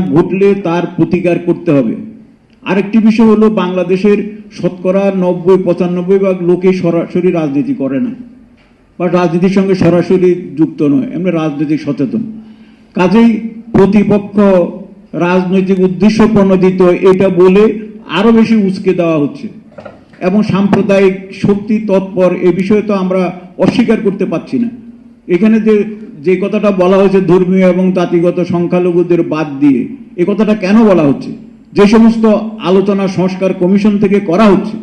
ঘটলে তার প্রতিকার করতে হবে। আরেকটি বিষয় হলো, বাংলাদেশের শতকরা নব্বই, পঁচানব্বই ভাগ লোকে সরাসরি রাজনীতি করে না বা রাজনীতির সঙ্গে সরাসরি যুক্ত নয়, এমনি রাজনৈতিক সচেতন। কাজেই প্রতিপক্ষ রাজনৈতিক উদ্দেশ্য প্রণোদিত, এটা বলে আরও বেশি উস্কে দেওয়া হচ্ছে। এবং সাম্প্রদায়িক শক্তি তৎপর, এ বিষয়ে তো আমরা অস্বীকার করতে পারছি না। এখানে যে যে কথাটা বলা হয়েছে ধর্মীয় এবং জাতিগত সংখ্যালঘুদের বাদ দিয়ে, এ কথাটা কেন বলা হচ্ছে? যে সমস্ত আলোচনা সংস্কার কমিশন থেকে করা হচ্ছে,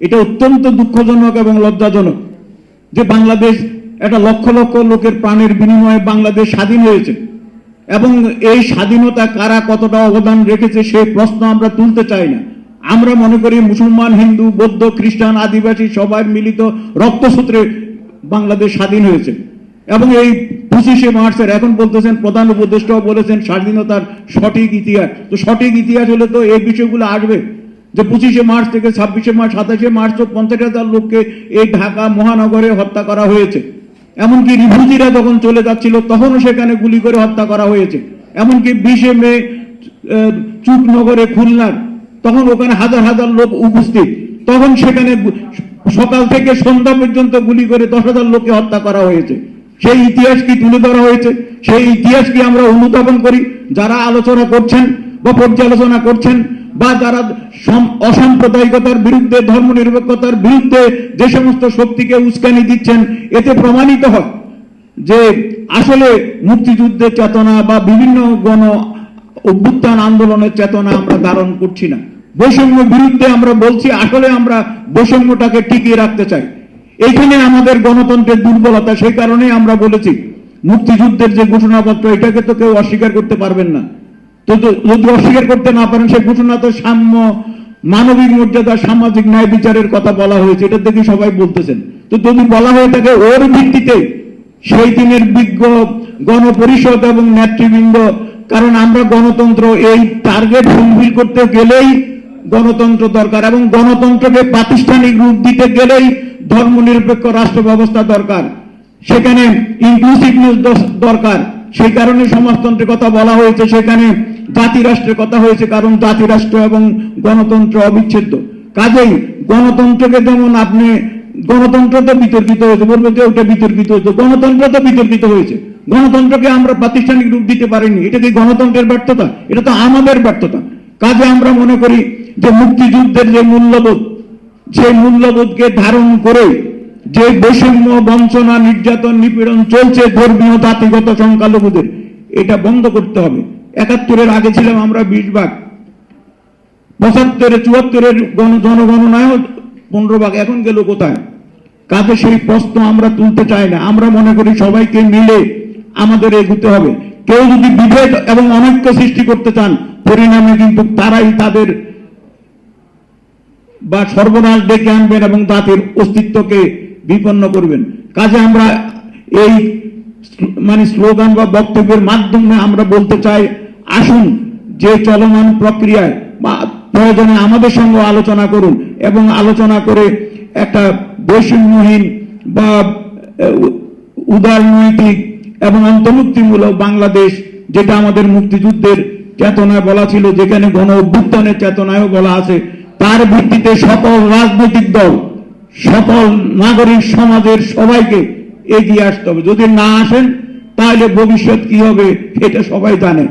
এটা অত্যন্ত দুঃখজনক এবং লজ্জাজনক যে বাংলাদেশ একটা লক্ষ লক্ষ লোকের প্রাণের বিনিময়ে বাংলাদেশ স্বাধীন হয়েছে। এবং এই স্বাধীনতা কারা কতটা অবদান রেখেছে সেই প্রশ্ন আমরা তুলতে চাই না। আমরা মনে করি মুসলমান, হিন্দু, বৌদ্ধ, খ্রিস্টান, আদিবাসী সবাই মিলিত রক্তসূত্রে বাংলাদেশ স্বাধীন হয়েছে। এবং এই পঁচিশে মার্চের এখন বলতেছেন প্রধান উপদেষ্টাও বলেছেন স্বাধীনতার সঠিক ইতিহাস। তো সঠিক ইতিহাস হলে তো এই বিষয়গুলো আসবে। যে পঁচিশে মার্চ থেকে ছাব্বিশে মার্চ সাতাশে মার্চ তো পঞ্চাশ হাজার লোককে এই ঢাকা মহানগরে হত্যা করা হয়েছে। এমনকি রিফিউজিরা যখন চলে যাচ্ছিল তখনও সেখানে গুলি করে হত্যা করা হয়েছে। এমনকি বিশে মে আহ, চুকনগরে খুলনার তখন ওখানে হাজার হাজার লোক উপস্থিত। তখন সেখানে সকাল থেকে সন্ধ্যা পর্যন্ত গুলি করে দশ হাজার লোককে হত্যা করা হয়েছে। সেই ইতিহাস কি তুলে ধরা হয়েছে? সেই ইতিহাস কি আমরা অনুধাবন করি? যারা আলোচনা করছেন বা পর্যালোচনা করছেন বা যারা অসাম্প্রদায়িকতার বিরুদ্ধে, ধর্মনিরপেক্ষতার বিরুদ্ধে যে সমস্ত শক্তিকে উস্কানি দিচ্ছেন, এতে প্রমাণিত হয় যে আসলে মুক্তিযুদ্ধের চেতনা বা বিভিন্ন গণ অভ্যুত্থান আন্দোলনের চেতনা আমরা ধারণ করছি না। বৈষম্য বিরুদ্ধে আমরা বলছি, আসলে আমরা বৈষম্যটাকে টিকিয়ে রাখতে চাই। এখানে আমাদের গণতন্ত্রের দুর্বলতা, সেই কারণেই আমরা বলেছি, মুক্তিযুদ্ধের যে ঘোষণাপত্র, এটাকে তো কেউ অস্বীকার করতে পারবেন না। তো তো- যদি অস্বীকার করতে না পারেন, সেই ঘোষণা তো সাম্য মানবিক মর্যাদা, সামাজিক ন্যায় বিচারের কথা বলা হয়েছে, এটা দেখে সবাই বলতেছেন। তো যদি বলা হয়ে থাকে ওর ভিত্তিতে, সেই দিনের বিজ্ঞ গণপরিষদ এবং নেতৃবৃন্দ, কারণ আমরা গণতন্ত্র, এই টার্গেট ফুলফিল করতে গেলেই গণতন্ত্র দরকার এবং গণতন্ত্রকে প্রাতিষ্ঠানিক রূপ দিতে গেলেই ধর্মনিরপেক্ষ রাষ্ট্র ব্যবস্থা দরকার। সেখানে ইনক্লুসিভনেস দরকার। সেই কারণে সমাজতন্ত্রের কথা বলা হয়েছে, সেখানে জাতি রাষ্ট্রের কথা হয়েছে, কারণ জাতি রাষ্ট্র এবং গণতন্ত্র অবিচ্ছেদ্য। কাজেই গণতন্ত্রকে যেমন আপনি, গণতন্ত্র তো বিতর্কিত হয়েছে, বলব যে ওটা বিতর্কিত হয়েছে, গণতন্ত্র তো বিতর্কিত হয়েছে। গণতন্ত্রকে আমরা প্রাতিষ্ঠানিক রূপ দিতে পারিনি, এটা কি গণতন্ত্রের ব্যর্থতা? এটা তো আমাদের ব্যর্থতা। কাজে আমরা মনে করি যে মুক্তিযুদ্ধের যে মূল্যবোধ সেই মূল্যবোধকে ধারণ করে যে বৈষম্য, বঞ্চনা, নির্যাতন, নিপীড়ন চলছে ধর্মীয়, জাতিগত সংখ্যালঘুদের, এটা বন্ধ করতে হবে। একাত্তরের আগে ছিলাম আমরা বিশ ভাগ। পঁচাত্তরে চুয়াত্তরের গণ, জনগণনায়ও পনেরো ভাগ। এখন গেল কোথায়? কাজে সেই প্রশ্ন আমরা তুলতে চাই না। আমরা মনে করি সবাইকে মিলে আমাদের এগুতে হবে। কেউ যদি বিভেদ এবং অনৈক্য সৃষ্টি করতে চান, পরিণামে কিন্তু তারাই তাদের বা সর্বনাশ ডেকে আনবেন এবং জাতির অস্তিত্বকে বিপন্ন করবেন। কাজে আমরা এই মানে স্লোগান বা বক্তব্যের মাধ্যমে আমরা বলতে চাই, আসুন যে চলমান প্রক্রিয়ায় বা প্রয়োজনে আমাদের সঙ্গে আলোচনা করুন এবং আলোচনা করে একটা বৈষম্যহীন বা উদারনৈতিক এবং অন্তর্ভুক্তিমূলক বাংলাদেশ, যেটা আমাদের মুক্তিযুদ্ধের চেতনায় বলা ছিল, যেখানে গণ অভ্যুত্থানের চেতনায়ও বলা আছে তার ভিত্তিতে সকল রাজনৈতিক দল, সকল নাগরিক সমাজের সবাইকে এগিয়ে আসতে হবে। যদি না আসেন, তাহলে ভবিষ্যৎ কি হবে এটা সবাই জানে।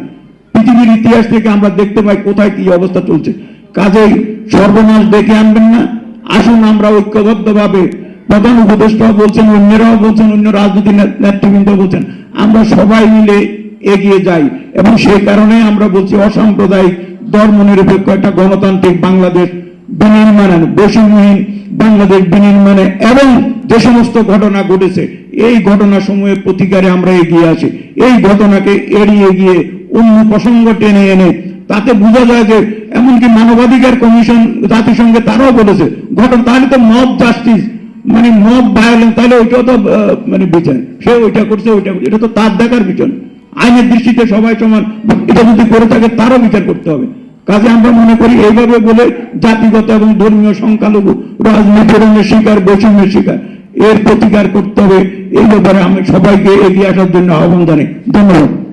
পৃথিবীর ইতিহাস থেকে আমরা দেখতে পাই কোথায় কি অবস্থা চলছে। কাজেই সর্বনাশ দেখে আনবেন না। আসুন আমরা ঐক্যবদ্ধভাবে প্রধান উপদেষ্টাও বলছেন, অন্যরাও বলছেন, অন্য রাজনৈতিক নেত- নেতৃবৃন্দ বলছেন, আমরা সবাই মিলে এগিয়ে যাই। এবং সেই কারণে আমরা বলছি অসাম্প্রদায়িক ধর্ম নিরপেক্ষ একটা গণতান্ত্রিক বাংলাদেশ বিনির্মাণে বৈষম্যহীন বাংলাদেশ বিনির্মাণে এবং যে সমস্ত ঘটনা ঘটেছে, এই ঘটনা সমূহের প্রতিকারে আমরা এগিয়ে আসি এই ঘটনাকে এড়িয়ে গিয়ে অন্য প্রসঙ্গ টেনে এনে তাতে বোঝা যায় যে এমনকি মানবাধিকার কমিশন জাতিসংঘে তারাও বলেছে, ঘটনা, তাহলে তো মব জাস্টিস মানে মব ভায়োলেন্স তাহলে ওইটাও তো মানে বিচার। সে ওইটা করছে, ওইটা। এটা তো তার দেখার বিচার। আইনের দৃষ্টিতে সবাই সমান, এটা যদি করে থাকে তারও বিচার করতে হবে। কাজে আমরা মনে করি এইভাবে বলে জাতিগত এবং ধর্মীয় সংখ্যালঘু রাজনীতির শিকার, বৈষম্যের শিকার। এর প্রতিকার করতে হবে। এই ব্যাপারে আমি সবাইকে এগিয়ে আসার জন্য আহ্বান জানাই। ধন্যবাদ।